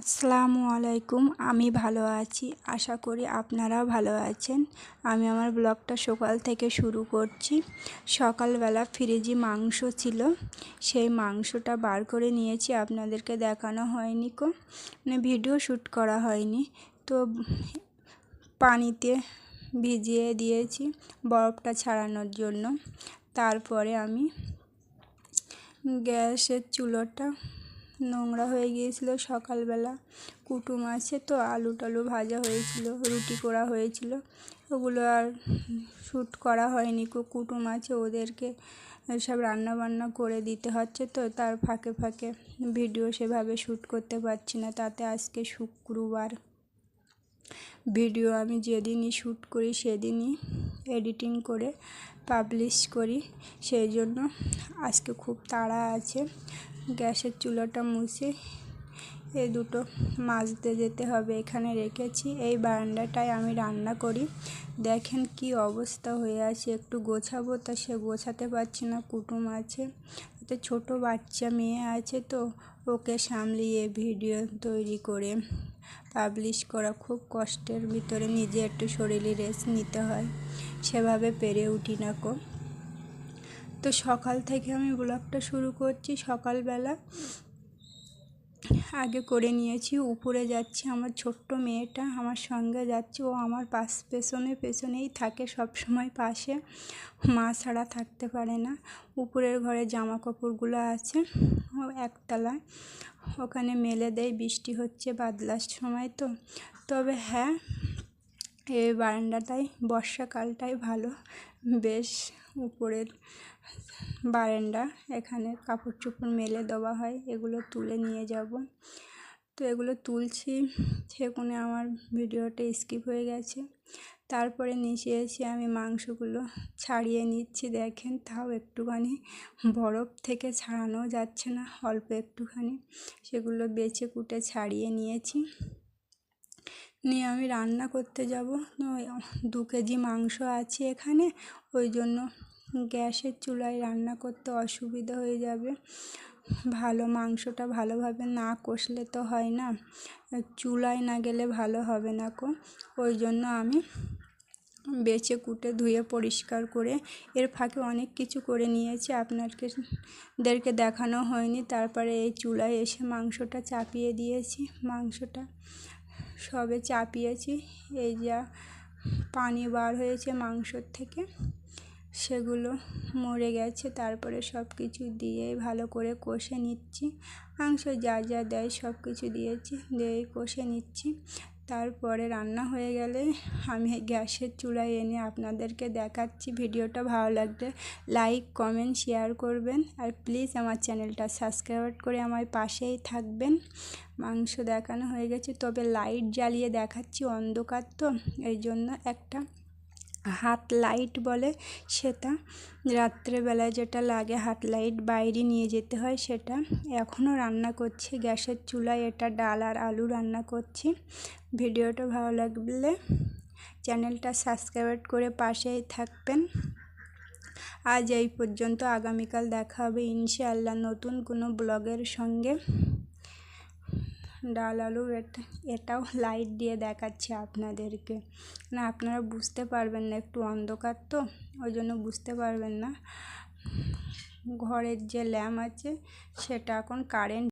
আসসালামু আলাইকুম, আমি ভালো আছি। আশা করি আপনারাও ভালো আছেন। আমি আমার ব্লগটা সকাল থেকে শুরু করছি। সকালবেলা ফ্রিজে মাংস ছিল। সেই মাংসটা বার করে নিয়েছি, আপনাদেরকে দেখানো হয়নি কো। মানে ভিডিও শ্যুট করা হয়নি। তো পানিতে ভিজিয়ে দিয়েছি বরফটা ছাড়ানোর জন্য। তারপরে আমি গ্যাসের চুলোটা নোংরা হয়ে গিয়েছিল সকালবেলা। কুটুম আছে তো আলু টালু ভাজা হয়েছিল, রুটি করা হয়েছিল। ওগুলো আর শ্যুট করা হয়নি কুটুম আছে ওদেরকে সব রান্না বান্না করে দিতে হচ্ছে তো, তার ফাঁকে ফাঁকে ভিডিও সেভাবে শ্যুট করতে পারছি না। তাতে আজকে শুক্রবার। ভিডিও আমি যেদিনই শ্যুট করি সেদিনই এডিটিং করে পাবলিশ করি। সেই জন্য আজকে খুব তাড়া আছে। গ্যাসের চুলাটা মুছে এ দুটো মাজতে যেতে হবে। এখানে রেখেছি। এই বারান্দাটায় আমি রান্না করি। দেখেন কি অবস্থা হয়ে আছে। একটু গোছাবো তা সে গোছাতে পারছি না, কুটুম আছে। তো ছোটো বাচ্চা মেয়ে আছে তো, ওকে সামলিয়ে ভিডিও তৈরি করে পাবলিশ করা। খুব কষ্টের ভিতরে নিজে একটু শরীরে রেস্ট নিতে হয়, সেভাবে পেরে উঠি না কো। তো সকাল থেকে আমি ব্লগটা শুরু করছি। সকালবেলা আগে করে নিয়েছি, উপরে যাচ্ছি আমার ছোট্ট মেয়েটা, আমার সঙ্গে যাচ্ছে, ও আমার পাশ, পেছনে, পেছনেই থাকে সব সময় পাশে। মা ছাড়া থাকতে পারে না। উপরের ঘরে জামা কাপড়গুলো আছে, ও একতলায়। ওখানে মেলে দেয়, বৃষ্টি হচ্ছে বাদলার সময় তো। তবে হ্যাঁ এই বারান্দাটাই, বর্ষাকালটাই ভালো। বেশ উপরের বারান্দা, এখানে কাপড় চোপড় মেলে দেওয়া হয়, এগুলো তুলে নিয়ে যাব। তো এগুলো তুলছি, সেখানে আমার ভিডিওটা স্কিপ হয়ে গেছে। তারপরে নিচে এসে আমি মাংসগুলো ছাড়িয়ে নিচ্ছি, দেখেন, তাও একটুখানি বরফ থেকে ছাড়ানো যাচ্ছে না, অল্প একটুখানি। সেগুলো বেছে কুটে ছাড়িয়ে নিয়েছি। নিয়ে আমি রান্না করতে যাব। দু কেজি মাংস আছে এখানে। ওই জন্য গ্যাসের চুলায় রান্না করতে অসুবিধা হয়ে যাবে। ভালো মাংসটা ভালোভাবে না কষলে তো হয় না। চুলায় না গেলে ভালো হবে না কো। ওই জন্য আমি বেছে কুটে ধুয়ে পরিষ্কার করে এর ফাঁকে অনেক কিছু করে নিয়েছি। আপনাকে দেরকে দেখানো হয়নি। তারপরে এই চুলায় এসে মাংসটা চাপিয়ে দিয়েছি। মাংসটা সবে চাপিয়েছি, এই যা পানি বার হয়েছে মাংসর থেকে, সেগুলো মরে গেছে, তারপরে সব কিছু দিয়ে ভালো করে কষে নিচ্ছি। মাংস যা যা দেয় সব কিছু দিয়েছি দিয়ে কষে নিচ্ছি। তারপরে রান্না হয়ে গেলে আমি গ্যাসের চুলায় এনে আপনাদেরকে দেখাচ্ছি ভিডিওটা ভালো লাগলে লাইক, কমেন্ট, শেয়ার করবেন। আর প্লিজ আমার চ্যানেলটা সাবস্ক্রাইব করে আমার পাশেই থাকবেন। মাংস দেখানো হয়ে গেছে, তবে লাইট জ্বালিয়ে দেখাচ্ছি অন্ধকার তো এই জন্য একটা হাত লাইট বলে সেটা। রাত্রেবেলায় যেটা লাগে হাত লাইট বাইরে নিয়ে যেতে হয় সেটা। এখনও রান্না করছি, গ্যাসের চুলায় এটা ডাল আর আলু রান্না করছি। ভিডিওটা ভালো লাগলে চ্যানেলটা সাবস্ক্রাইব করে পাশেই থাকবেন। আজ এই পর্যন্ত, আগামীকাল দেখা হবে ইনশাআল্লাহ নতুন কোনো ব্লগের সঙ্গে। ডাল, আলু, এটা, এটাও লাইট দিয়ে দেখাচ্ছে আপনাদেরকে। না, আপনারা বুঝতে পারবেন না, একটু অন্ধকার তো, ওই জন্য বুঝতে পারবেন না। ঘরের যে ল্যাম্প আছে, সেটা এখন কারেন্ট